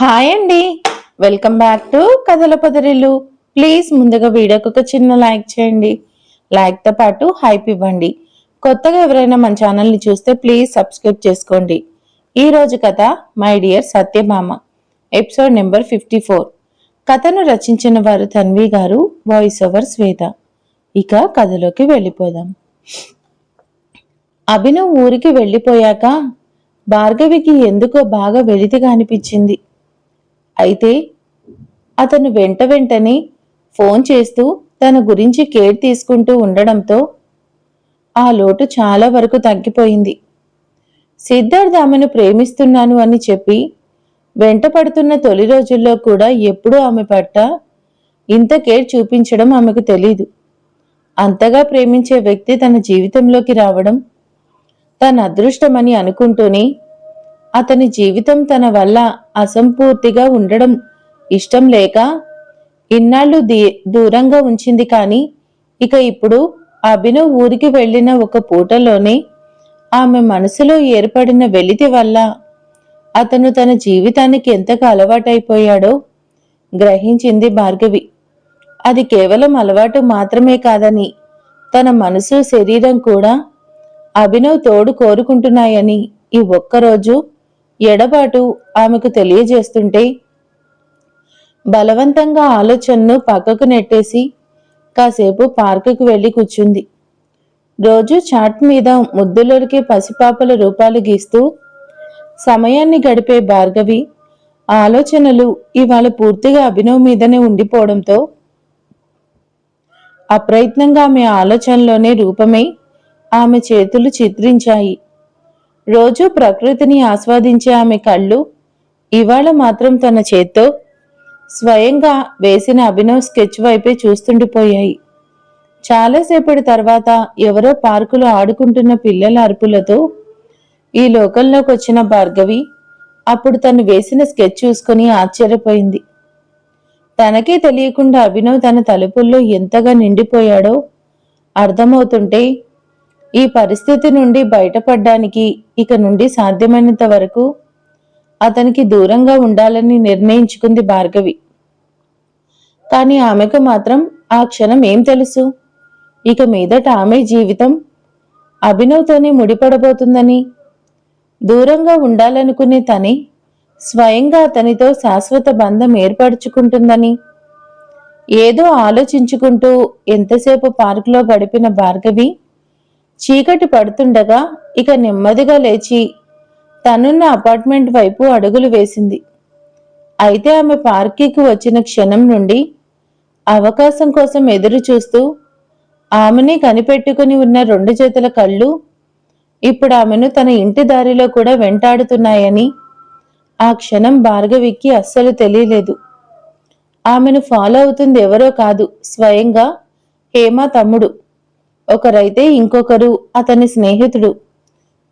Hi అండి. Welcome back to కథల పదరిల్లు please ముందుగా వీడియోకి ఒక చిన్న లైక్ చేయండి. లైక్తో పాటు హైప్ ఇవ్వండి. కొత్తగా ఎవరైనా మన ఛానల్ని చూస్తే ప్లీజ్ సబ్స్క్రైబ్ చేసుకోండి. ఈరోజు కథ my dear Satyabhama. Episode number fifty four కథను రచించిన వారు తన్వి గారు వాయిస్ ఓవర్ శ్వేత. ఇక కథలోకి వెళ్ళిపోదాం. అభినవ్ ఊరికి వెళ్ళిపోయాక భార్గవికి ఎందుకో బాగా వెలితిగా అనిపించింది. అయితే అతను వెంట వెంటనే ఫోన్ చేస్తూ తన గురించి కేర్ తీసుకుంటూ ఉండడంతో ఆ లోటు చాలా వరకు తగ్గిపోయింది. సిద్ధార్థ్ ఆమెను ప్రేమిస్తున్నాను అని చెప్పి వెంట పడుతున్న తొలి రోజుల్లో కూడా ఎప్పుడూ ఆమె పట్ల ఇంత కేర్ చూపించడం ఆమెకు తెలీదు. అంతగా ప్రేమించే వ్యక్తి తన జీవితంలోకి రావడం తన అదృష్టమని అనుకుంటూనే అతని జీవితం తన వల్ల అసంపూర్తిగా ఉండడం ఇష్టం లేక ఇన్నాళ్ళు దీ దూరంగా ఉంచింది కానీ ఇక ఇప్పుడు అభినవ్ ఊరికి వెళ్ళిన ఒక పూటలోనే ఆమె మనసులో ఏర్పడిన వెలితి వల్ల అతను తన జీవితానికి ఎంతగా అలవాటైపోయాడో గ్రహించింది భార్గవి. అది కేవలం అలవాటు మాత్రమే కాదని తన మనసు శరీరం కూడా అభినవ్ తోడు కోరుకుంటున్నాయని ఈ ఒక్కరోజు ఎడబాటు ఆమెకు తెలియజేస్తుంటే బలవంతంగా ఆలోచనను పక్కకు నెట్టేసి కాసేపు పార్కుకు వెళ్ళి కూర్చుంది. రోజు చాట్ మీద ముద్దులొరికే పసిపాపల రూపాలు గీస్తూ సమయాన్ని గడిపే భార్గవి ఆలోచనలు ఇవాళ పూర్తిగా అభినవ్ మీదనే ఉండిపోవడంతో అప్రయత్నంగా ఆమె ఆలోచనలోనే రూపమై ఆమె చేతులు చిత్రించాయి. రోజు ప్రకృతిని ఆస్వాదించే ఆమె కళ్ళు ఇవాళ మాత్రం తన చేత్తో స్వయంగా వేసిన అభినవ్ స్కెచ్ వైపే చూస్తుండిపోయాయి. చాలాసేపటి తర్వాత ఎవరో పార్కులో ఆడుకుంటున్న పిల్లల అరుపులతో ఈ లోకంలోకి వచ్చిన భార్గవి అప్పుడు తను వేసిన స్కెచ్ చూసుకుని ఆశ్చర్యపోయింది. తనకే తెలియకుండా అభినవ్ తన తలుపుల్లో ఎంతగా నిండిపోయాడో అర్థమవుతుంటే ఈ పరిస్థితి నుండి బయటపడ్డానికి ఇక నుండి సాధ్యమైనంత వరకు అతనికి దూరంగా ఉండాలని నిర్ణయించుకుంది భార్గవి. కానీ ఆమెకు మాత్రం ఆ క్షణం ఏం తెలుసు? ఇక మీదట ఆమె జీవితం అభినవ్తోనే ముడిపడబోతుందని దూరంగా ఉండాలనుకునే తనే స్వయంగా అతనితో శాశ్వత బంధం ఏర్పరచుకుంటుందని ఏదో ఆలోచించుకుంటూ ఎంతసేపు పార్కులో గడిపిన భార్గవి చీకటి పడుతుండగా ఇక నెమ్మదిగా లేచి తనున్న అపార్ట్మెంట్ వైపు అడుగులు వేసింది. అయితే ఆమె పార్కీకి వచ్చిన క్షణం నుండి అవకాశం కోసం ఎదురు చూస్తూ ఆమెని కనిపెట్టుకుని ఉన్న రెండు చేతుల కళ్ళు ఇప్పుడు ఆమెను తన ఇంటి దారిలో కూడా వెంటాడుతున్నాయని ఆ క్షణం భార్గవికి అస్సలు తెలియలేదు. ఆమెను ఫాలో అవుతుంది ఎవరో కాదు స్వయంగా హేమ తమ్ముడు. ఒకరైతే ఇంకొకరు అతని స్నేహితుడు.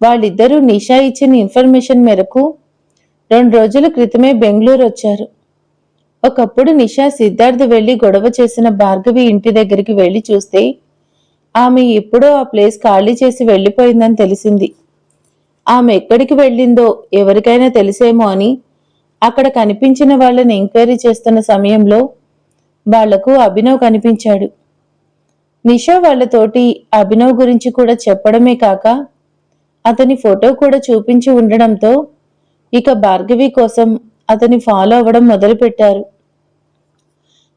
వాళ్ళిద్దరూ నిషా ఇచ్చిన ఇన్ఫర్మేషన్ మేరకు రెండు రోజుల క్రితమే బెంగళూరు వచ్చారు. ఒకప్పుడు నిషా సిద్ధార్థ్ వెళ్ళి గొడవ చేసిన భార్గవి ఇంటి దగ్గరికి వెళ్ళి చూస్తే ఆమె ఎప్పుడో ఆ ప్లేస్ ఖాళీ చేసి వెళ్ళిపోయిందని తెలిసింది. ఆమె ఎక్కడికి వెళ్ళిందో ఎవరికైనా తెలిసేమో అని అక్కడ కనిపించిన వాళ్ళని ఎంక్వైరీ చేస్తున్న సమయంలో వాళ్ళకు అభినవ్ కనిపించాడు. నిషా వాళ్ళతోటి అభినవ్ గురించి కూడా చెప్పడమే కాక అతని ఫోటో కూడా చూపించి ఉండడంతో ఇక భార్గవి కోసం అతని ఫాలో అవ్వడం మొదలుపెట్టారు.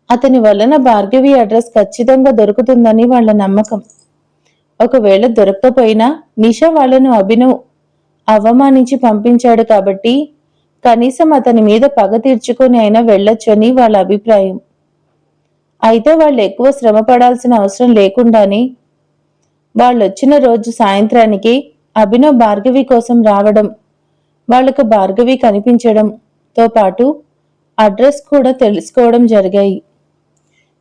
అతని వలన భార్గవి అడ్రస్ ఖచ్చితంగా దొరుకుతుందని వాళ్ళ నమ్మకం. ఒకవేళ దొరకకపోయినా నిషా వాళ్ళను అభినవ్ అవమానించి పంపించాడు కాబట్టి కనీసం అతని మీద పగ తీర్చుకొని అయినా వెళ్ళొచ్చని వాళ్ళ అభిప్రాయం. అయితే వాళ్ళు ఎక్కువ శ్రమ పడాల్సిన అవసరం లేకుండానే వాళ్ళు వచ్చిన రోజు సాయంత్రానికి అభినవ్ భార్గవి కోసం రావడం వాళ్ళకు భార్గవి కనిపించడంతో పాటు అడ్రస్ కూడా తెలుసుకోవడం జరిగాయి.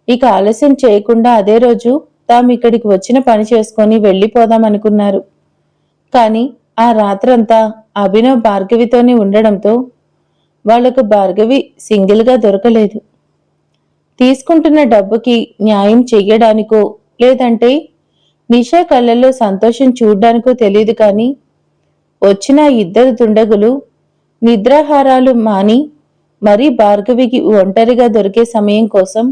ఇక ఆలస్యం చేయకుండా అదే రోజు తాము ఇక్కడికి వచ్చిన పని చేసుకొని వెళ్ళిపోదాం అనుకున్నారు కానీ ఆ రాత్రంతా అభినవ్ భార్గవితోనే ఉండడంతో వాళ్ళకు భార్గవి సింగిల్గా దొరకలేదు. తీసుకుంటున్న డబ్బుకి న్యాయం చెయ్యడానికో లేదంటే నిషా కళ్ళల్లో సంతోషం చూడ్డానికో తెలియదు కానీ వచ్చిన ఇద్దరు దుండగులు నిద్రాహారాలు మాని మరీ భార్గవికి ఒంటరిగా దొరికే సమయం కోసం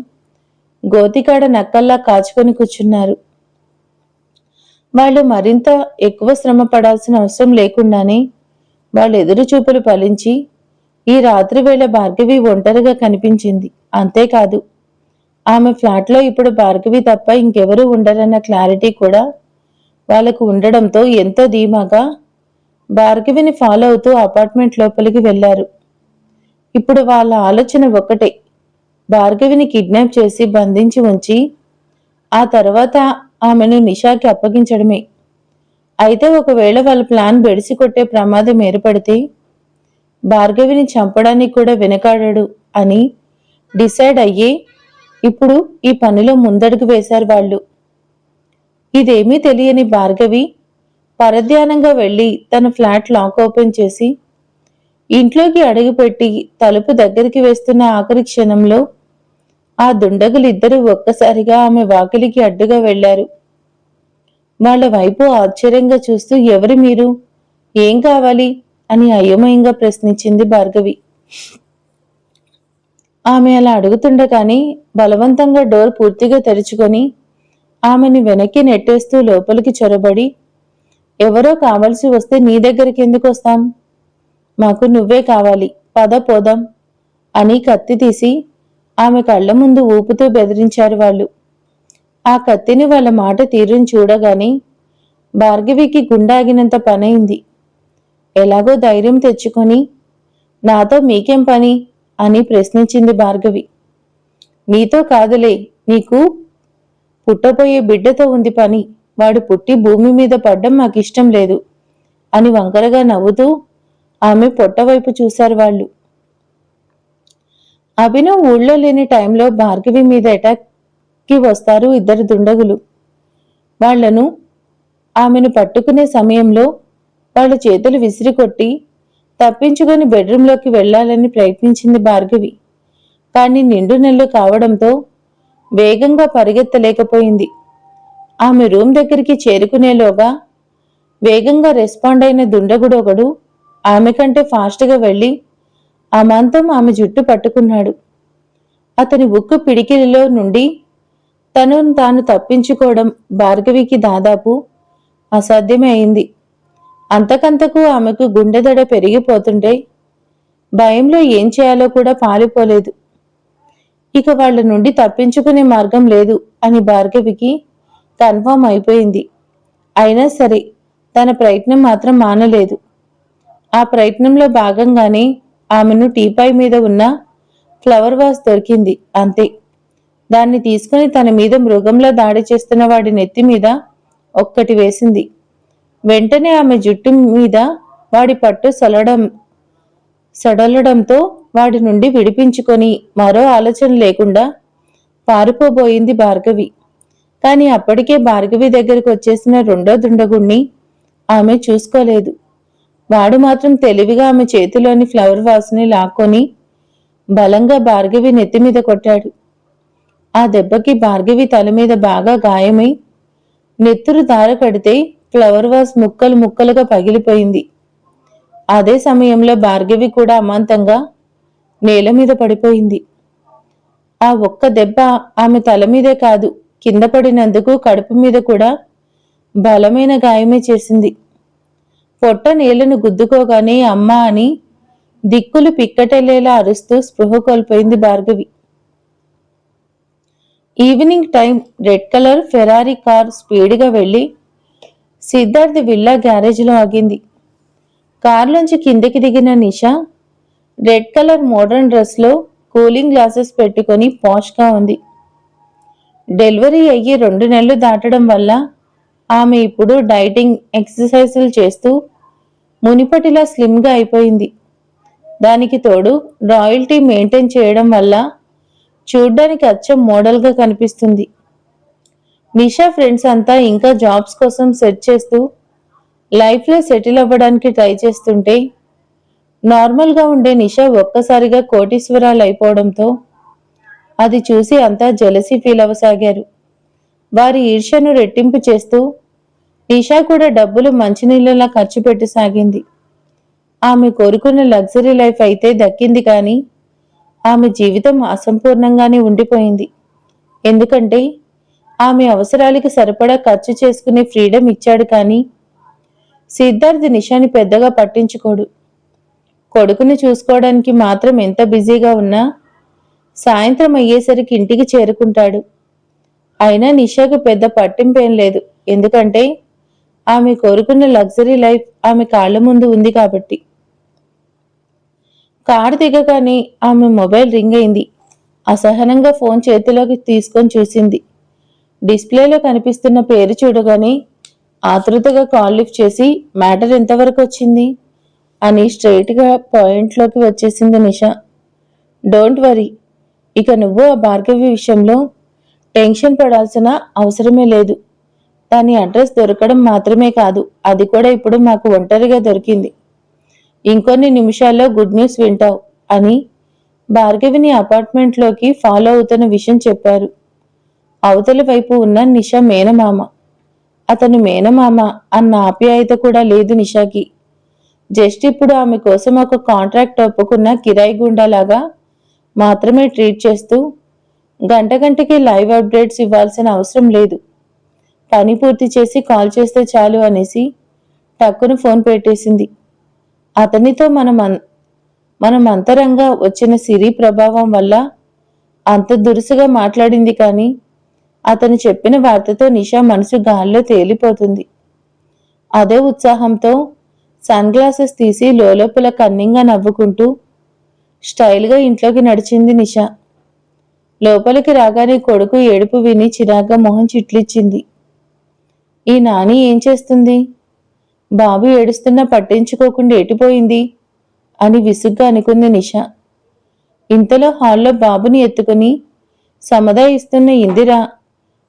గోతికాడ నక్కల్లా కాచుకొని కూర్చున్నారు. వాళ్ళు మరింత ఎక్కువ శ్రమ పడాల్సిన అవసరం లేకుండానే వాళ్ళ ఎదురు చూపులు ఫలించి ఈ రాత్రి వేళ భార్గవి ఒంటరిగా కనిపించింది. అంతేకాదు ఆమె ఫ్లాట్లో ఇప్పుడు భార్గవి తప్ప ఇంకెవరూ ఉండరన్న క్లారిటీ కూడా వాళ్ళకు ఉండడంతో ఎంతో ధీమాగా భార్గవిని ఫాలో అవుతూ అపార్ట్మెంట్ లోపలికి వెళ్ళారు ఇప్పుడు వాళ్ళ ఆలోచన ఒక్కటే. భార్గవిని కిడ్నాప్ చేసి బంధించి ఉంచి ఆ తర్వాత ఆమెను నిషాకి అప్పగించడమే. అయితే ఒకవేళ వాళ్ళ ప్లాన్ బెడిసి కొట్టే ప్రమాదం ఏర్పడితే భార్గవిని చంపడానికి కూడా వెనకాడడు అని డిసైడ్ అయ్యి ఇప్పుడు ఈ పనిలో ముందడుగు వేశారు వాళ్ళు. ఇదేమీ తెలియని భార్గవి పరధ్యానంగా వెళ్ళి తన ఫ్లాట్ లాక్ ఓపెన్ చేసి ఇంట్లోకి అడుగుపెట్టి తలుపు దగ్గరికి వేస్తున్న ఆఖరి క్షణంలో ఆ దుండగులిద్దరూ ఒక్కసారిగా ఆమె వాకిలికి అడ్డుగా వెళ్ళారు వాళ్ళ వైపు ఆశ్చర్యంగా చూస్తూ ఎవరు మీరు? ఏం కావాలి? అని అయోమయంగా ప్రశ్నించింది భార్గవి. ఆమె అలా అడుగుతుండగానే బలవంతంగా డోర్ పూర్తిగా తెరుచుకొని ఆమెని వెనక్కి నెట్టేస్తూ లోపలికి చొరబడి ఎవరో కావలసి వస్తే నీ దగ్గరికి ఎందుకు వస్తాం? మాకు నువ్వే కావాలి పద పోదాం అని కత్తి తీసి ఆమె కళ్ళ ముందు ఊపుతూ బెదిరించారు వాళ్ళు. ఆ కత్తిని వాళ్ళ మాట తీరుని చూడగానే భార్గవికి గుండాగినంత పనైంది. ఎలాగో ధైర్యం తెచ్చుకొని నాతో మీకేం పని? అని ప్రశ్నించింది భార్గవి. నీతో కాదులే నీకు పుట్టబోయే బిడ్డతో ఉంది పని. వాడు పుట్టి భూమి మీద పడ్డం మాకు ఇష్టం లేదు అని వంకరగా నవ్వుతూ ఆమె పొట్టవైపు చూశారు వాళ్ళు. అభినవ్ ఊళ్ళో లేని టైంలో భార్గవి మీద అటాక్కి వస్తారు ఇద్దరు దుండగులు. వాళ్ళను ఆమెను పట్టుకునే సమయంలో వాళ్ళ చేతులు విసిరికొట్టి తప్పించుకొని బెడ్రూంలోకి వెళ్ళాలని ప్రయత్నించింది భార్గవి. కానీ నిండు నెలలు కావడంతో వేగంగా పరిగెత్తలేకపోయింది. ఆమె రూమ్ దగ్గరికి చేరుకునేలోగా వేగంగా రెస్పాండ్ అయిన దుండగుడొకడు ఆమె కంటే ఫాస్ట్గా వెళ్ళి అమాంతం ఆమె జుట్టు పట్టుకున్నాడు. అతని ఉక్కు పిడికిలిలో నుండి తనను తాను తప్పించుకోవడం భార్గవికి దాదాపు అసాధ్యమే అయింది. అంతకంతకు ఆమెకు గుండెదడ పెరిగిపోతుంటే భయంలో ఏం చేయాలో కూడా పాలిపోలేదు. ఇక వాళ్ళ నుండి తప్పించుకునే మార్గం లేదు అని భార్గవికి కన్ఫర్మ్ అయిపోయింది. అయినా సరే తన ప్రయత్నం మాత్రం మానలేదు. ఆ ప్రయత్నంలో భాగంగానే ఆమెను టీపాయ్ మీద ఉన్న ఫ్లవర్ వాస్ దొరికింది అంతే. దాన్ని తీసుకుని తన మీద మృగంలో దాడి చేస్తున్న వాడి నెత్తి మీద ఒక్కటి వేసింది. వెంటనే ఆమె జుట్టు మీద వాడి పట్టు సొలడం సడలడంతో వాడి నుండి విడిపించుకొని మరో ఆలోచన లేకుండా పారిపోబోయింది భార్గవి. కానీ అప్పటికే భార్గవి దగ్గరికి వచ్చేసిన రెండో దుండగుణ్ణి ఆమె చూసుకోలేదు. వాడు మాత్రం తెలివిగా ఆమె చేతిలోని ఫ్లవర్ వాస్ని లాక్కొని బలంగా భార్గవి నెత్తి మీద కొట్టాడు. ఆ దెబ్బకి భార్గవి తల మీద బాగా గాయమై నెత్తురు దార కడితే ఫ్లవర్ వాస్ ముక్కలు ముక్కలుగా పగిలిపోయింది. అదే సమయంలో భార్గవి కూడా అమాంతంగా నేల మీద పడిపోయింది. ఆ ఒక్క దెబ్బ ఆమె తల మీదే కాదు కింద పడినందుకు కడుపు మీద కూడా బలమైన గాయమే చేసింది. పొట్ట నేలను గుద్దుకోగానే అమ్మ అని దిక్కులు పిక్కటెళ్ళేలా అరుస్తూ స్పృహ కోల్పోయింది Bhargavi. Evening time red colour Ferrari car స్పీడ్గా వెళ్ళి సిద్ధార్థ్ విల్లా గ్యారేజ్లో ఆగింది. కారులోంచి కిందకి దిగిన నిషా రెడ్ కలర్ మోడర్న్ డ్రెస్లో కూలింగ్ గ్లాసెస్ పెట్టుకొని పాష్గా ఉంది. డెలివరీ అయ్యి రెండు నెలలు దాటడం వల్ల ఆమె ఇప్పుడు డైటింగ్ ఎక్సర్సైజులు చేస్తూ మునిపటిలా స్లిమ్గా అయిపోయింది. దానికి తోడు రాయల్టీ మెయింటైన్ చేయడం వల్ల చూడ్డానికి అచ్చం మోడల్గా కనిపిస్తుంది. నిషా ఫ్రెండ్స్ అంతా ఇంకా జాబ్స్ కోసం సెర్చ్ చేస్తూ లైఫ్లో సెటిల్ అవ్వడానికి ట్రై చేస్తుంటే నార్మల్గా ఉండే నిషా ఒక్కసారిగా కోటీశ్వరాలు అయిపోవడంతో అది చూసి అంతా జలసి ఫీల్ అవ్వసాగారు. వారి ఈర్ష్యను రెట్టింపు చేస్తూ నిషా కూడా డబ్బులు మంచినీళ్ళలా ఖర్చు పెట్టసాగింది ఆమె కోరుకున్న లగ్జరీ లైఫ్ అయితే దక్కింది కానీ ఆమె జీవితం అసంపూర్ణంగానే ఉండిపోయింది. ఎందుకంటే ఆమె అవసరాలకి సరిపడా ఖర్చు చేసుకునే ఫ్రీడమ్ ఇచ్చాడు కానీ సిద్ధార్థ్ నిషాని పెద్దగా పట్టించుకోడు. కొడుకుని చూసుకోవడానికి మాత్రం ఎంత బిజీగా ఉన్నా సాయంత్రం అయ్యేసరికి ఇంటికి చేరుకుంటాడు. అయినా నిషాకు పెద్ద పట్టింపేం లేదు. ఎందుకంటే ఆమె కోరుకున్న లగ్జరీ లైఫ్ ఆమె కాళ్ళ ముందు ఉంది కాబట్టి. కారు దిగగానే ఆమె మొబైల్ రింగ్ అయింది. అసహనంగా ఫోన్ చేతిలోకి తీసుకొని చూసింది. డిస్ప్లేలో కనిపిస్తున్న పేరు చూడగానే ఆతృతగా కాల్ లిఫ్ట్ చేసి మ్యాటర్ ఎంతవరకు వచ్చింది? అని స్ట్రైట్గా పాయింట్లోకి వచ్చేసింది నిష. Don't worry. ఇక నువ్వు ఆ భార్గవి విషయంలో టెన్షన్ పడాల్సిన అవసరమే లేదు. దాని అడ్రస్ దొరకడం మాత్రమే కాదు. అది కూడా ఇప్పుడు మాకు ఒంటరిగా దొరికింది. ఇంకొన్ని నిమిషాల్లో గుడ్ న్యూస్ వింటావు అని భార్గవిని అపార్ట్మెంట్లోకి ఫాలో అవుతున్న విషయం చెప్పారు. అవతల వైపు ఉన్న నిషా మేనమామ. అతను మేనమామ అన్న ఆప్యాయత కూడా లేదు నిషాకి. జస్ట్ ఇప్పుడు ఆమె కోసం ఒక కాంట్రాక్ట్ ఒప్పుకున్న కిరాయి గుండాలాగా మాత్రమే ట్రీట్ చేస్తూ గంట గంటకి లైవ్ అప్డేట్స్ ఇవ్వాల్సిన అవసరం లేదు. పని పూర్తి చేసి కాల్ చేస్తే చాలు అనేసి టక్కును ఫోన్ పెట్టేసింది. అతనితో మనం అన్- మనం అంతరంగా వచ్చిన సిరి ప్రభావం వల్ల అంత దురుసుగా మాట్లాడింది కానీ అతను చెప్పిన వార్తతో నిషా మనసు గాల్లో తేలిపోతుంది. అదే ఉత్సాహంతో సన్ గ్లాసెస్ తీసి లోపల కన్నింగా నవ్వుకుంటూ స్టైల్గా ఇంట్లోకి నడిచింది నిషా. లోపలికి రాగానే కొడుకు ఏడుపు విని చిరాగ్గా మొహం చిట్లిచ్చింది. ఈ నాని ఏం చేస్తుంది? బాబు ఏడుస్తున్నా పట్టించుకోకుండా ఎటుపోయింది? అని విసుగ్గా అనుకుంది నిష. ఇంతలో హాల్లో బాబుని ఎత్తుకుని సమదాయిస్తున్న ఇందిరా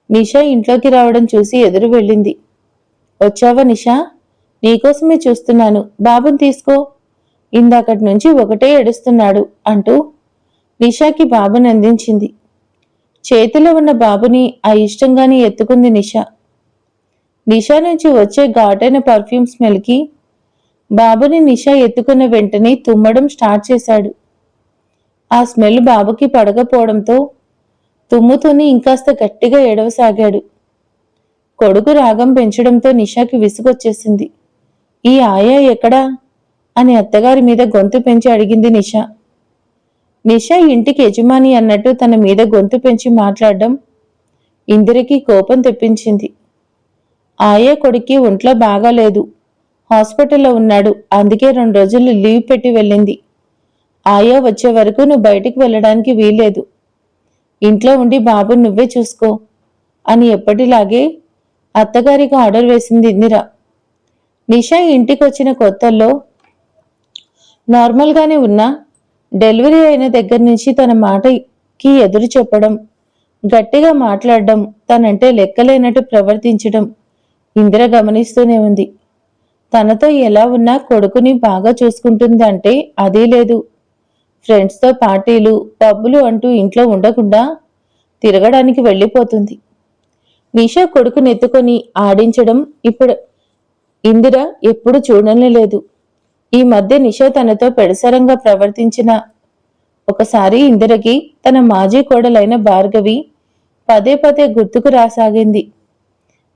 నిషా ఇంట్లోకి రావడం చూసి ఎదురు వెళ్ళింది. వచ్చావా నిషా? నీకోసమే చూస్తున్నాను. బాబుని తీసుకో. ఇందాకటి నుంచి ఒకటే ఏడుస్తున్నాడు అంటూ నిషాకి బాబుని అందించింది. చేతిలో ఉన్న బాబుని ఆ ఇష్టంగానే ఎత్తుకుంది నిషా. నిషా నుంచి వచ్చే ఘాటైన పర్ఫ్యూమ్ స్మెల్కి బాబుని నిషా ఎత్తుకున్న వెంటనే తుమ్మడం స్టార్ట్ చేశాడు. ఆ స్మెల్ బాబుకి పడకపోవడంతో తుమ్ముతూనే ఇంకాస్త గట్టిగా ఏడవసాగాడు. కొడుకు రాగం పెంచడంతో నిషాకి విసుగొచ్చేసింది. ఈ ఆయా ఎక్కడా? అని అత్తగారి మీద గొంతు పెంచి అడిగింది నిషా. నిషా ఇంటికి యజమాని అన్నట్టు తన మీద గొంతు పెంచి మాట్లాడడం ఇందిరకి కోపం తెప్పించింది. ఆయా కొడుక్కి ఒంట్లో బాగాలేదు హాస్పిటల్లో ఉన్నాడు. అందుకే రెండు రోజులు లీవ్ పెట్టి వెళ్ళింది. ఆయా వచ్చే వరకు నువ్వు బయటికి వెళ్ళడానికి వీల్లేదు. ఇంట్లో ఉండి బాబు నువ్వే చూసుకో అని ఎప్పటిలాగే అత్తగారికి ఆర్డర్ వేసింది ఇందిర. నిషా ఇంటికి వచ్చిన కొత్తల్లో నార్మల్గానే ఉన్నా డెలివరీ అయిన దగ్గర నుంచి తన మాటకి ఎదురు చెప్పడం గట్టిగా మాట్లాడడం తనంటే లెక్కలేనట్టు ప్రవర్తించడం ఇందిర గమనిస్తూనే ఉంది. తనతో ఎలా ఉన్నా కొడుకుని బాగా చూసుకుంటుంది అంటే అదే లేదు. ఫ్రెండ్స్తో పార్టీలు పబ్బులు అంటూ ఇంట్లో ఉండకుండా తిరగడానికి వెళ్ళిపోతుంది. నిషా కొడుకుని ఎత్తుకొని ఆడించడం ఇప్పుడు ఇందిర ఎప్పుడు చూడనే లేదు. ఈ మధ్య నిషా తనతో పెడసరంగా ప్రవర్తించిన ఒకసారి ఇందిరకి తన మాజీ కోడలైన భార్గవి పదే పదే గుర్తుకు రాసాగింది.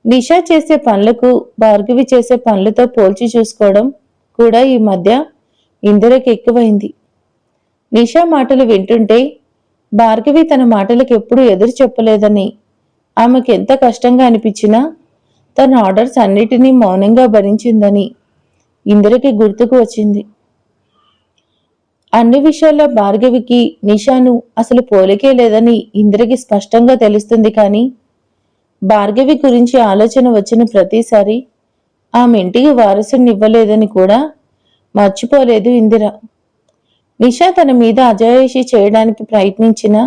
నిషా చేసే పనులకు భార్గవి చేసే పనులతో పోల్చి చూసుకోవడం కూడా ఈ మధ్య ఇందిరకి ఎక్కువైంది. నిషా మాటలు వింటుంటే భార్గవి తన మాటలకు ఎప్పుడూ ఎదురు చెప్పలేదని. ఆమెకు ఎంత కష్టంగా అనిపించినా తన ఆర్డర్స్ అన్నిటినీ మౌనంగా భరించిందని ఇందిరకి గుర్తుకు వచ్చింది. అన్ని విషయాల్లో భార్గవికి నిషాను అసలు పోలికే లేదని ఇందిరకి స్పష్టంగా తెలుస్తుంది కానీ భార్గవి గురించి ఆలోచన వచ్చిన ప్రతిసారి ఆమె ఇంటికి వారసునివ్వలేదని కూడా మర్చిపోలేదు ఇందిర. నిషా తన మీద అజాయిషి చేయడానికి ప్రయత్నించినా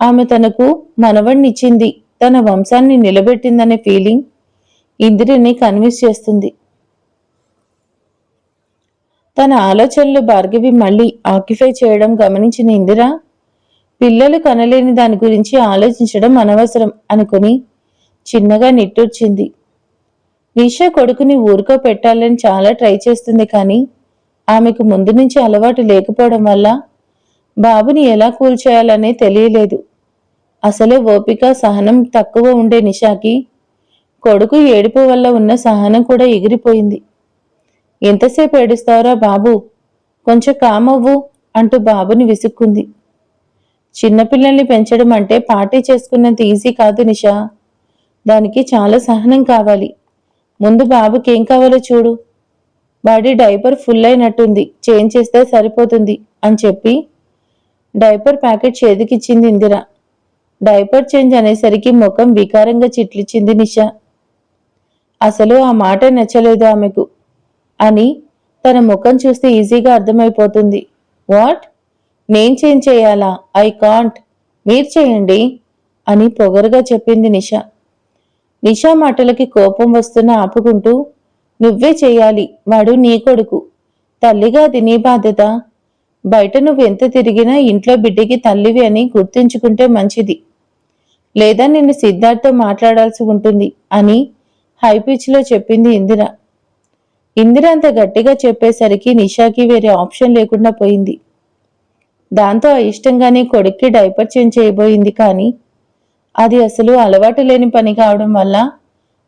ఆమె తనకు మనవణ్ణిచ్చింది తన వంశాన్ని నిలబెట్టిందనే ఫీలింగ్ ఇందిరని కన్విన్స్ చేస్తుంది. తన ఆలోచనలు భార్గవి మళ్ళీ ఆక్యుఫై చేయడం గమనించిన ఇందిర పిల్లలు కనలేని దాని గురించి ఆలోచించడం అనవసరం అనుకుని చిన్నగా నిట్టూర్చింది. నిషా కొడుకుని ఊరుకో పెట్టాలని చాలా ట్రై చేస్తుంది కానీ ఆమెకు ముందు నుంచి అలవాటు లేకపోవడం వల్ల బాబుని ఎలా కూల్చేయాలనే తెలియలేదు. అసలే ఓపిక సహనం తక్కువ ఉండే నిషాకి కొడుకు ఏడుపు వల్ల ఉన్న సహనం కూడా ఎగిరిపోయింది. ఎంతసేపు ఏడుస్తావురా బాబు? కొంచెం కామవ్వు అంటూ బాబుని విసుక్కుంది. చిన్నపిల్లల్ని పెంచడం అంటే పార్టీ చేసుకున్నంత ఈజీ కాదు నిషా. దానికి చాలా సహనం కావాలి. ముందు బాబుకి ఏం కావాలో చూడు. బాడీ డైపర్ ఫుల్ అయినట్టుంది. చేంజ్ చేస్తే సరిపోతుంది అని చెప్పి డైపర్ ప్యాకెట్ చేతికిచ్చింది ఇందిర. డైపర్ చేంజ్ అనేసరికి ముఖం వికారంగా చిట్లిచ్చింది నిష. అసలు ఆ మాట నచ్చలేదు ఆమెకు అని తన ముఖం చూస్తే ఈజీగా అర్థమైపోతుంది. వాట్? నేను చేంజ్ చేయాలా? I can't. మీరు చేయండి అని పొగరుగా చెప్పింది నిష. నిషా మాటలకి కోపం వస్తున్న ఆపుకుంటూ నువ్వే చేయాలి. వాడు నీ కొడుకు. తల్లిగా అది నీ బాధ్యత. బయట నువ్వు ఎంత తిరిగినా ఇంట్లో బిడ్డకి తల్లివి అని గుర్తుంచుకుంటే మంచిది. లేదా నిన్ను సిద్ధార్థతో మాట్లాడాల్సి ఉంటుంది అని హై పిచ్లో చెప్పింది ఇందిర. ఇందిర అంత గట్టిగా చెప్పేసరికి నిషాకి వేరే ఆప్షన్ లేకుండా పోయింది. దాంతో అయిష్టంగానే కొడుక్కి డైపర్ చేంజ్ చేయబోయింది కానీ అది అసలు అలవాటు లేని పని కావడం వల్ల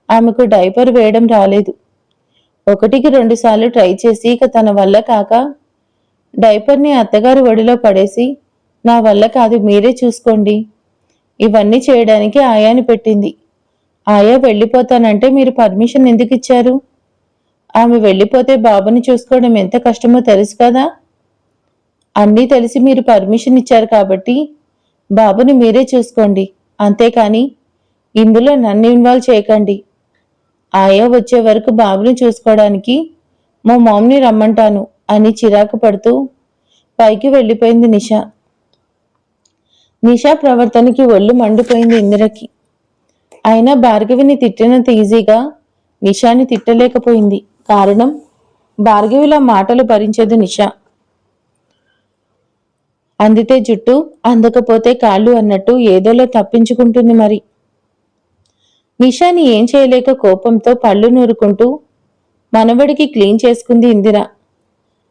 ఆమెకు డైపర్ వేయడం రాలేదు. ఒకటికి రెండుసార్లు ట్రై చేసి ఇక తన వల్ల కాక డైపర్ని అత్తగారి ఒడిలో పడేసి నా వల్ల కాదు మీరే చూసుకోండి. ఇవన్నీ చేయడానికి ఆయాని పెట్టింది. ఆయా వెళ్ళిపోతానంటే మీరు పర్మిషన్ ఎందుకు ఇచ్చారు? ఆమె వెళ్ళిపోతే బాబుని చూసుకోవడం ఎంత కష్టమో తెలుసు కదా? అన్నీ తెలిసి మీరు పర్మిషన్ ఇచ్చారు కాబట్టి బాబుని మీరే చూసుకోండి. అంతేకాని ఇందులో నన్ను ఇన్వాల్వ్ చేయకండి. ఆయా వచ్చే వరకు బాబుని చూసుకోవడానికి మా మామ్ని రమ్మంటాను అని చిరాకు పడుతూ పైకి వెళ్ళిపోయింది నిషా. నిషా ప్రవర్తనకి ఒళ్ళు మండిపోయింది ఇందిరకి. అయినా భార్గవిని తిట్టినంత ఈజీగా నిషాని తిట్టలేకపోయింది. కారణం? భార్గవిలా మాటలు భరించదు నిషా. అందితే జుట్టు అందకపోతే కాళ్ళు అన్నట్టు ఏదోలో తప్పించుకుంటుంది మరి. నిషాని ఏం చేయలేక కోపంతో పళ్ళు నూరుకుంటూ మనవడికి క్లీన్ చేసుకుంది ఇందిర.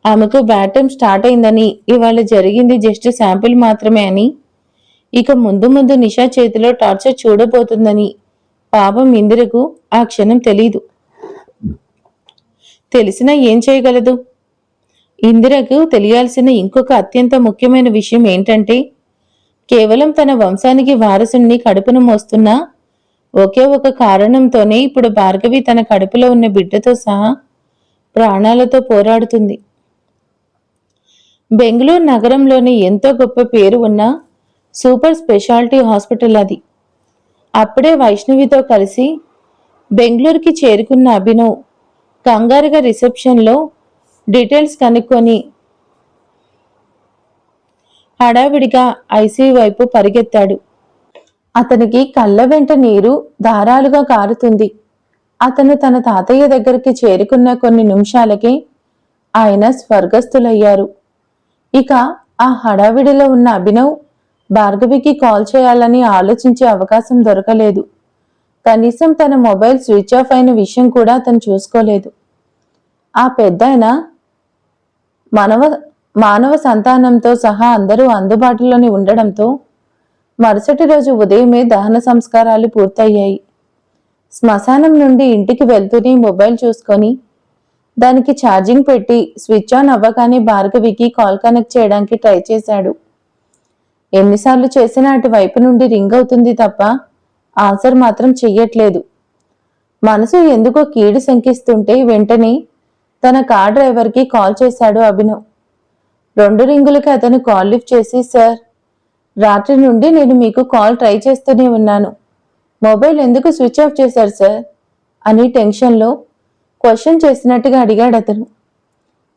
ఆమెకు బ్యాటం స్టార్ట్ అయిందని ఇవాళ జరిగింది జస్ట్ శాంపిల్ మాత్రమే అని. ఇక ముందు ముందు నిషా చేతిలో టార్చర్ చూడబోతుందని పాపం ఇందిరకు ఆ క్షణం తెలీదు. తెలిసినా ఏం చేయగలదు? ఇందిరకు తెలియాల్సిన ఇంకొక అత్యంత ముఖ్యమైన విషయం ఏంటంటే కేవలం తన వంశానికి వారసుని కడుపును మోస్తున్న ఒకే ఒక కారణంతోనే ఇప్పుడు భార్గవి తన కడుపులో ఉన్న బిడ్డతో సహా ప్రాణాలతో పోరాడుతుంది. బెంగళూరు నగరంలోని ఎంతో గొప్ప పేరు ఉన్న సూపర్ స్పెషాలిటీ హాస్పిటల్ అది. అప్పుడే వైష్ణవితో కలిసి బెంగళూరుకి చేరుకున్న అభినవ్ కంగారుగా రిసెప్షన్లో డీటెయిల్స్ కనుక్కొని హడావిడిగా ఐసీయూ వైపు పరిగెత్తాడు. అతనికి కళ్ళ వెంట నీరు ధారాలుగా కారుతుంది. అతను తన తాతయ్య దగ్గరికి చేరుకున్న కొన్ని నిమిషాలకే ఆయన స్వర్గస్థులయ్యారు. ఇక ఆ హడావిడిలో ఉన్న అభినవ్ భార్గవికి కాల్ చేయాలని ఆలోచించే అవకాశం దొరకలేదు. కనీసం తన మొబైల్ స్విచ్ ఆఫ్ అయిన విషయం కూడా అతను చూసుకోలేదు. ఆ పెద్దాయన మానవ మానవ సంతానంతో సహా అందరూ అందుబాటులోని ఉండడంతో మరుసటి రోజు ఉదయమే దహన సంస్కారాలు పూర్తయ్యాయి. శ్మశానం నుండి ఇంటికి వెళ్తూనే మొబైల్ చూసుకొని దానికి ఛార్జింగ్ పెట్టి స్విచ్ ఆన్ అవ్వగానే భార్గవికి కాల్ కనెక్ట్ చేయడానికి ట్రై చేశాడు. ఎన్నిసార్లు చేసినా అటువైపు నుండి రింగ్ అవుతుంది తప్ప ఆన్సర్ మాత్రం చెయ్యట్లేదు. మనసు ఎందుకో కీడు శంకిస్తుంటే వెంటనే తన కార్ డ్రైవర్కి కాల్ చేశాడు అభినవ్. రెండు రింగులకి అతను కాల్ లిఫ్ట్ చేసి సార్ రాత్రి నుండి నేను మీకు కాల్ ట్రై చేస్తూనే ఉన్నాను. మొబైల్ ఎందుకు స్విచ్ ఆఫ్ చేశారు సార్? అని టెన్షన్లో క్వశ్చన్ చేసినట్టుగా అడిగాడు అతను.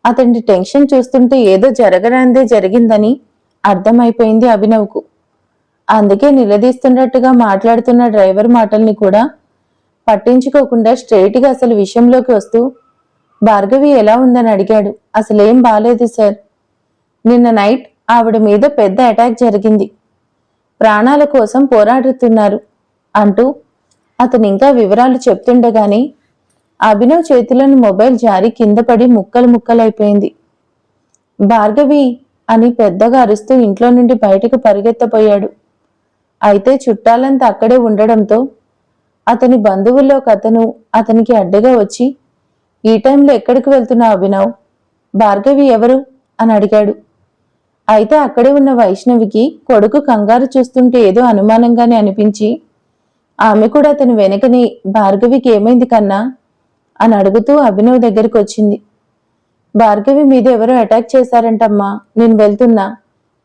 అతని టెన్షన్ చూస్తుంటే ఏదో జరగరాందే జరిగిందని అర్థమైపోయింది అభినవ్కు. అందుకే నిలదీస్తున్నట్టుగా మాట్లాడుతున్న డ్రైవర్ మాటల్ని కూడా పట్టించుకోకుండా స్ట్రైట్గా అసలు విషయంలోకి వస్తూ భార్గవి ఎలా ఉందని అడిగాడు. అసలేం బాలేదు సార్. నిన్న నైట్ ఆవిడ మీద పెద్ద అటాక్ జరిగింది. ప్రాణాల కోసం పోరాడుతున్నారు అంటూ అతను ఇంకా వివరాలు చెప్తుండగానే అభినవ్ చేతిలోని మొబైల్ జారి కింద పడి ముక్కలు ముక్కలైపోయింది. భార్గవి అని పెద్దగా అరుస్తూ ఇంట్లో నుండి బయటకు పరిగెత్తపోయాడు అయితే చుట్టాలంతా అక్కడే ఉండడంతో అతని బంధువుల్లో ఒక అతను అతనికి అడ్డగా వచ్చి ఈ టైంలో ఎక్కడికి వెళ్తున్నావు అభినవ్? భార్గవి ఎవరు? అని అడిగాడు. అయితే అక్కడే ఉన్న వైష్ణవికి కొడుకు కంగారు చూస్తుంటే ఏదో అనుమానంగానే అనిపించి ఆమె కూడా అతని వెనకని భార్గవికి ఏమైంది కన్నా? అని అడుగుతూ అభినవ్ దగ్గరికి వచ్చింది. భార్గవి మీద ఎవరో అటాక్ చేశారంటమ్మా నేను వెళ్తున్నా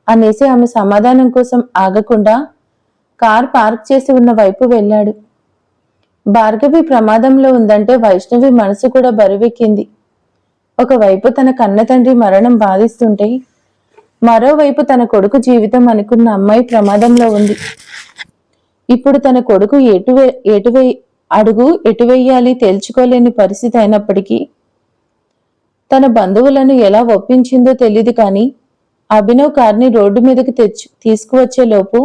అనేసి ఆమె సమాధానం కోసం ఆగకుండా కార్ పార్క్ చేసి ఉన్న వైపు వెళ్ళాడు. భార్గవి ప్రమాదంలో ఉందంటే వైష్ణవి మనసు కూడా బరువెక్కింది. ఒకవైపు తన కన్న తండ్రి మరణం బాధిస్తుంటే మరోవైపు తన కొడుకు జీవితం అనుకున్న అమ్మాయి ప్రమాదంలో ఉంది. ఇప్పుడు తన కొడుకు ఎటు ఎటువే అడుగు ఎటు వెయ్యాలి తేల్చుకోలేని పరిస్థితి అయినప్పటికీ తన బంధువులను ఎలా ఒప్పించిందో తెలియదు కానీ అభినవ్ కార్ని రోడ్డు మీదకి తెచ్చు తీసుకువచ్చేలోపు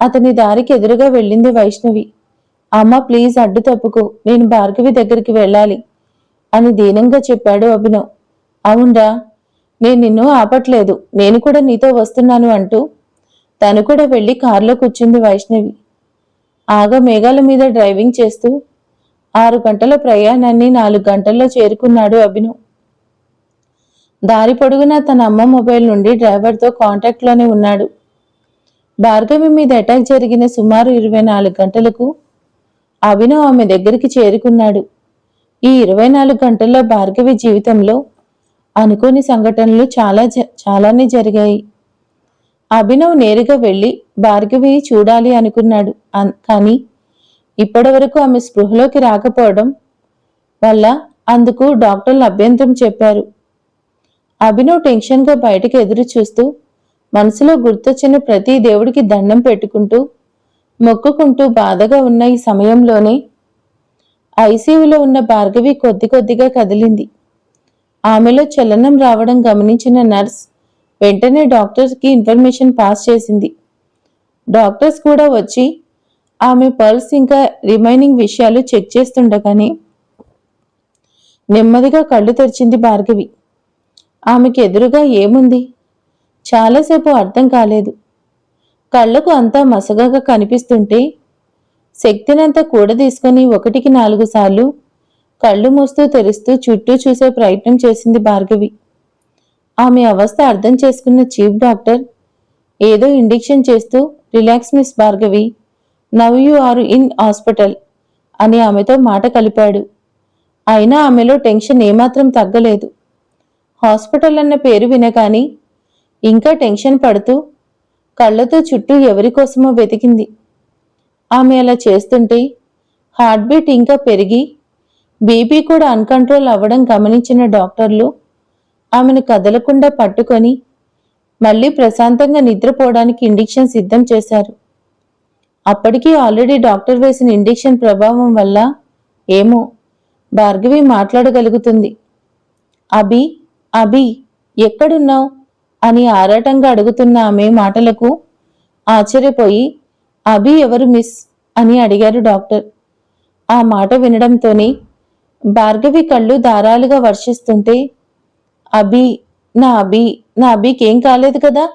అతని దారికి ఎదురుగా వెళ్ళింది వైష్ణవి. అమ్మ ప్లీజ్ అడ్డు తప్పుకో నేను భార్గవి దగ్గరికి వెళ్ళాలి అని దీనంగా చెప్పాడు అభినవ్. అవునరా నేను నిన్ను ఆపట్లేదు. నేను కూడా నీతో వస్తున్నాను అంటూ తను కూడా వెళ్ళి కారులో కూర్చుంది వైష్ణవి. ఆగ మేఘాల మీద డ్రైవింగ్ చేస్తూ ఆరు గంటల ప్రయాణాన్ని నాలుగు గంటల్లో చేరుకున్నాడు అభినవ్. దారి పొడుగునా తన అమ్మ మొబైల్ నుండి డ్రైవర్తో కాంటాక్ట్లోనే ఉన్నాడు. భార్గవి మీద అటాక్ జరిగిన సుమారు ఇరవై నాలుగు గంటలకు అభినవ్ ఆమె దగ్గరికి చేరుకున్నాడు. ఈ ఇరవై నాలుగు గంటల్లో భార్గవి జీవితంలో అనుకోని సంఘటనలు చాలా చాలానే జరిగాయి. అభినవ్ నేరుగా వెళ్ళి భార్గవి చూడాలి అనుకున్నాడు. కానీ ఇప్పటివరకు ఆమె స్పృహలోకి రాకపోవడం వల్ల అందుకు డాక్టర్లు అభ్యంతరం చెప్పారు. అభినవ్ టెన్షన్గా బయటకు ఎదురు చూస్తూ మనసులో గుర్తొచ్చిన ప్రతి దేవుడికి దండం పెట్టుకుంటూ మొక్కుకుంటూ బాధగా ఉన్న ఈ సమయంలోనే ఐసీయూలో ఉన్న భార్గవి కొద్ది కొద్దిగా కదిలింది. ఆమెలో చలనం రావడం గమనించిన నర్స్ వెంటనే డాక్టర్స్కి ఇన్ఫర్మేషన్ పాస్ చేసింది. డాక్టర్స్ కూడా వచ్చి ఆమె పల్స్ ఇంకా రిమైనింగ్ విషయాలు చెక్ చేస్తుండగానే నెమ్మదిగా కళ్ళు తెరిచింది భార్గవి. ఆమెకి ఎదురుగా ఏముంది? చాలాసేపు అర్థం కాలేదు. కళ్ళకు అంతా మసగగా కనిపిస్తుంటే శక్తినంతా కూడదీసుకొని ఒకటికి నాలుగు సార్లు కళ్ళు మూస్తూ తెరుస్తూ చుట్టూ చూసే ప్రయత్నం చేసింది భార్గవి. ఆమె అవస్థ అర్థం చేసుకున్న చీఫ్ డాక్టర్ ఏదో ఇండిక్షన్ చేస్తూ relax miss Bhargavi now you are in hospital అని ఆమెతో మాట కలిపాడు. అయినా ఆమెలో టెన్షన్ ఏమాత్రం తగ్గలేదు. హాస్పిటల్ అన్న పేరు వినగాని ఇంకా టెన్షన్ పడుతూ కళ్ళతో చుట్టూ ఎవరి కోసమో వెతికింది. ఆమె అలా చేస్తుంటే హార్ట్ బీట్ ఇంకా పెరిగి బీపీ కూడా అన్కంట్రోల్ అవ్వడం గమనించిన డాక్టర్లు ఆమెను కదలకుండా పట్టుకొని మళ్ళీ ప్రశాంతంగా నిద్రపోవడానికి ఇండిక్షన్ సిద్ధం చేశారు. అప్పటికీ ఆల్రెడీ డాక్టర్ వేసిన ఇండిక్షన్ ప్రభావం వల్ల ఏమో భార్గవి మాట్లాడగలుగుతుంది. అభి అభి ఎక్కడున్నావు? అని ఆరాటంగా అడుగుతున్న ఆమె మాటలకు ఆశ్చర్యపోయి అభి ఎవరు మిస్? అని అడిగారు డాక్టర్. ఆ మాట వినడంతోనే భార్గవి కళ్ళు దారాలుగా వర్షిస్తుంటే అభి నా అభి నా అభికి ఏం కాలేదు కదా?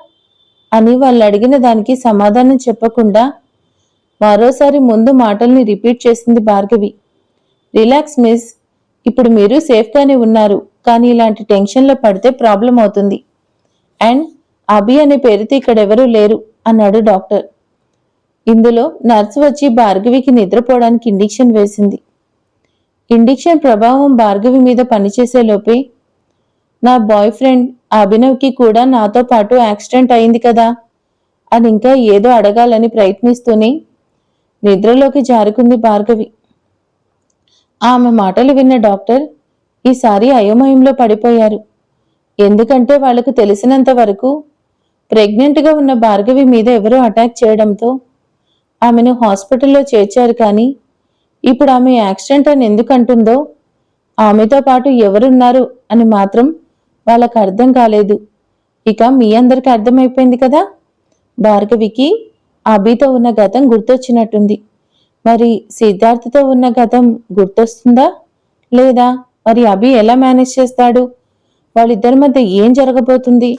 అని వాళ్ళు అడిగిన దానికి సమాధానం చెప్పకుండా మరోసారి ముందు మాటల్ని రిపీట్ చేసింది భార్గవి. రిలాక్స్ మిస్ ఇప్పుడు మీరు సేఫ్గానే ఉన్నారు కానీ ఇలాంటి టెన్షన్లో పడితే ప్రాబ్లం అవుతుంది. అండ్ అభి అనే పేరుతో ఇక్కడ ఎవరూ లేరు అన్నాడు డాక్టర్. ఇందులో నర్సు వచ్చి భార్గవికి నిద్రపోవడానికి ఇండిక్షన్ వేసింది. ఇండిక్షన్ ప్రభావం భార్గవి మీద పనిచేసేలోపే నా బాయ్ ఫ్రెండ్ అభినవ్కి కూడా నాతో పాటు యాక్సిడెంట్ అయింది కదా. అని ఇంకా ఏదో అడగాలని ప్రయత్నిస్తూనే నిద్రలోకి జారుకుంది భార్గవి. ఆమె మాటలు విన్న డాక్టర్ ఈసారి అయోమయంలో పడిపోయారు. ఎందుకంటే వాళ్ళకు తెలిసినంత వరకు ప్రెగ్నెంట్గా ఉన్న భార్గవి మీద ఎవరో అటాక్ చేయడంతో ఆమెను హాస్పిటల్లో చేర్చారు కానీ ఇప్పుడు ఆమె యాక్సిడెంట్ అని ఎందుకు అంటుందో? ఆమెతో పాటు ఎవరున్నారు అని మాత్రం వాళ్ళకు అర్థం కాలేదు. ఇక మీ అందరికి అర్థమైపోయింది కదా? భార్గవికి అభితో ఉన్న గతం గుర్తొచ్చినట్టుంది. మరి సిద్ధార్థతో ఉన్న గతం గుర్తొస్తుందా? లేదా? మరి అభి ఎలా మేనేజ్ చేస్తాడు? వాళ్ళిద్దరి మధ్య ఏం జరగబోతుంది?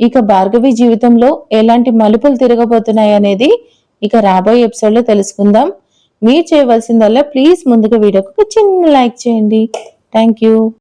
ఇక భార్గవి జీవితంలో ఎలాంటి మలుపులు తిరగబోతున్నాయి అనేది ఇక రాబోయే ఎపిసోడ్లో తెలుసుకుందాం. మీరు చేయవలసిందల్లా ప్లీజ్ ముందుగా వీడియోకి ఒక చిన్న లైక్ చేయండి. Thank you